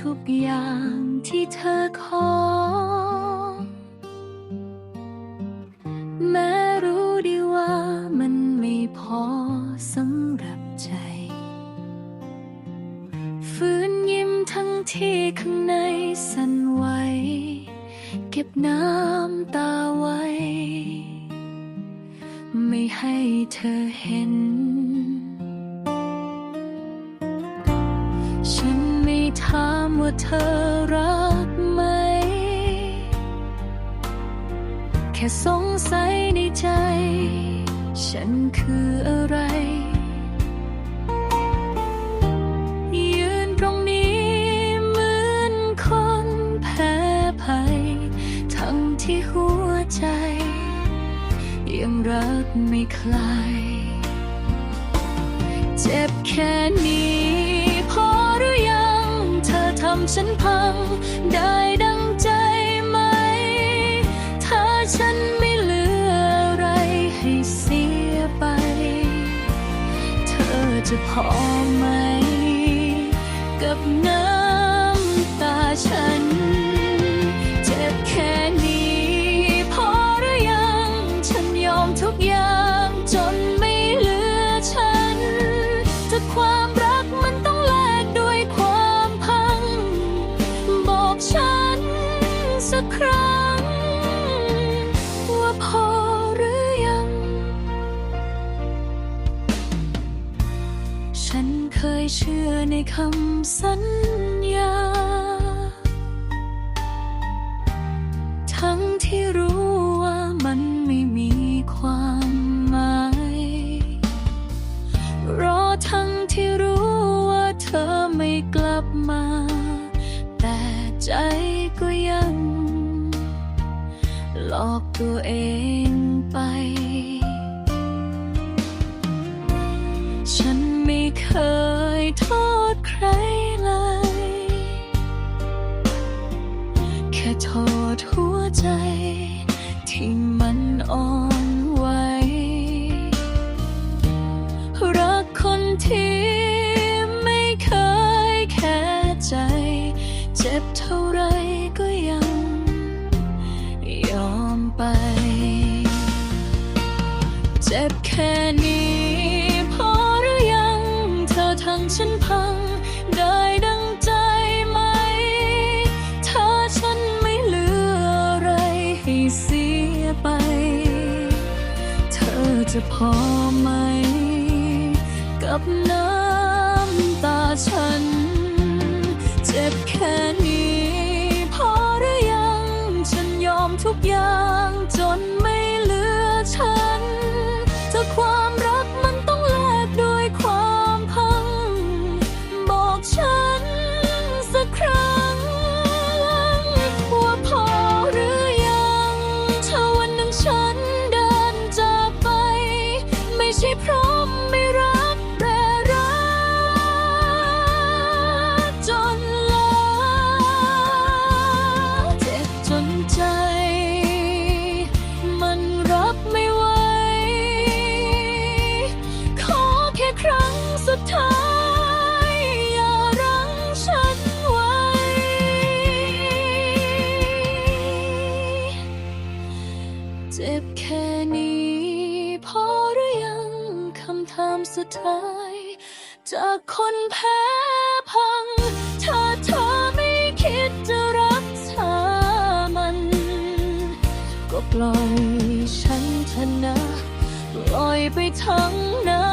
ทุกอย่างที่เธอขอ แม้รู้ดีว่ามันไม่พอสำหรับใจฝืนยิ้มทั้งที่ข้างในสั่นไหว เก็บน้ำตาไว้ ไม่ให้เธอเห็น เธอรักไหม แค่สงสัยในใจ ฉันคืออะไร ยืนตรงนี้เหมือนคนแพ้ภัย ทั้งที่หัวใจ ยังรักไม่คลาย เจ็บแค่นี้ เธอทำฉันพัง ได้ดังใจไหม ถ้าฉันไม่เหลืออะไรให้เสียไป เธอจะพอไหม ยเชื่อในคำสัญญา ทั้งที่รู้ว่ามันไม่มีความหมาย รอทั้งที่รู้ว่าเธอไม่กลับมา แต่ใจก็ยัง หลอกตัวเอง ค่โทษหัวใจ ที่มันอ่อนไหวรักคนที่ไม่เคยแค่ใจ เจ็บเท่าไรก็ยังยอมไป เจ็บแค่นี้พอหรือยัง เธอทั้งฉันพัง อไหม กับน้ำตาฉัน เจ็บแค่นี้ พอหรือยัง ฉันยอมทุกอย่าง ใช่เพราะไม่รักแต่รักจนลาเจ็บจนใจ มันรับไม่ไหว ขอแค่ครั้งสุดท้าย อย่ารั้งฉันไว้ เจ็บแค่นี้พอหรือยัง คำถามสุดท้าย จากคนแพ้พัง ถ้าเธอไม่คิดจะรักษามัน ก็ปล่อยฉันเถอะนะ ปล่อยไปทั้งน้ำ